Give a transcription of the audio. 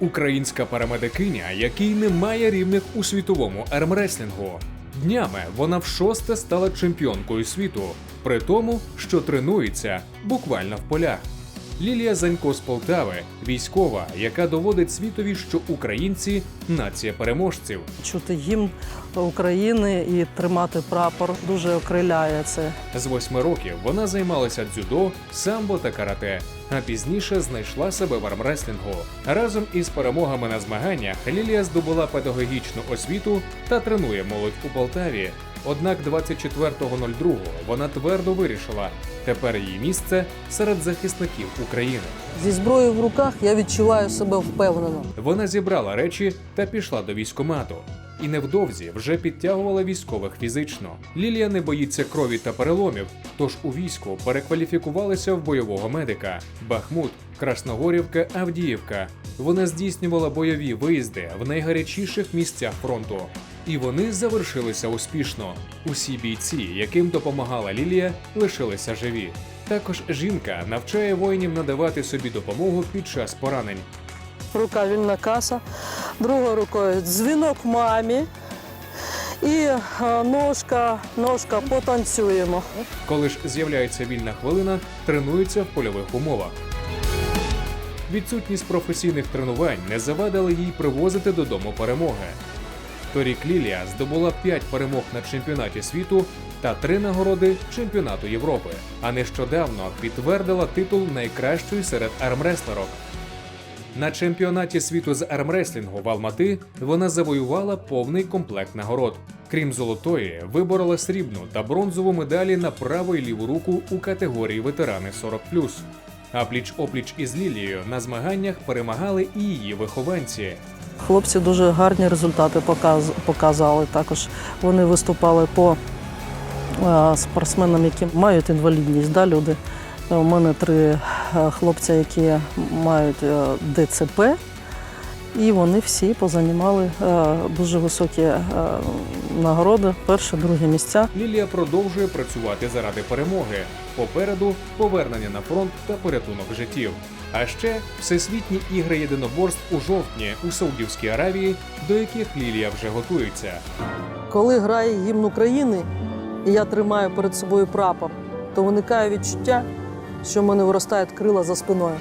Українська парамедикиня, який не має рівних у світовому армреслінгу. Днями вона в шосте стала чемпіонкою світу, при тому, що тренується буквально в полях. Лілія Занько з Полтави, військова, яка доводить світові, що українці нація переможців. Чути гімн України і тримати прапор дуже окриляє це. З восьми років вона займалася дзюдо, самбо та карате, а пізніше знайшла себе в армреслінгу. Разом із перемогами на змаганнях Лілія здобула педагогічну освіту та тренує молодь у Полтаві. Однак 24.02 вона твердо вирішила, тепер її місце серед захисників України. Зі зброєю в руках я відчуваю себе впевнено. Вона зібрала речі та пішла до військомату. І невдовзі вже підтягувала військових фізично. Лілія не боїться крові та переломів, тож у війську перекваліфікувалася в бойового медика Бахмут, Красногорівка, Авдіївка. Вона здійснювала бойові виїзди в найгарячіших місцях фронту. І вони завершилися успішно. Усі бійці, яким допомагала Лілія, лишилися живі. Також жінка навчає воїнів надавати собі допомогу під час поранень. Рука вільна каса, другою рукою дзвінок мамі і е, ножка, ножка потанцюємо. Коли ж з'являється вільна хвилина, тренується в польових умовах. Відсутність професійних тренувань не завадила їй привозити додому перемоги. Торік Лілія здобула 5 перемог на чемпіонаті світу та 3 нагороди чемпіонату Європи, а нещодавно підтвердила титул найкращої серед армреслерок. На чемпіонаті світу з армреслінгу в Алмати вона завоювала повний комплект нагород. Крім золотої, виборола срібну та бронзову медалі на праву і ліву руку у категорії ветерани 40+. А пліч-опліч із Лілією на змаганнях перемагали і її вихованці. Хлопці дуже гарні результати показали. Також вони виступали по е, спортсменам, які мають інвалідність. Да, люди. Е, У мене три е, хлопці, які мають ДЦП, і вони всі позанімали дуже високі нагороди, перше, друге місця. Лілія продовжує працювати заради перемоги. Попереду повернення на фронт та порятунок життів. А ще всесвітні ігри єдиноборств у жовтні у Саудівській Аравії, до яких Лілія вже готується. Коли грає гімн України, і я тримаю перед собою прапор, то виникає відчуття, що в мене виростають крила за спиною.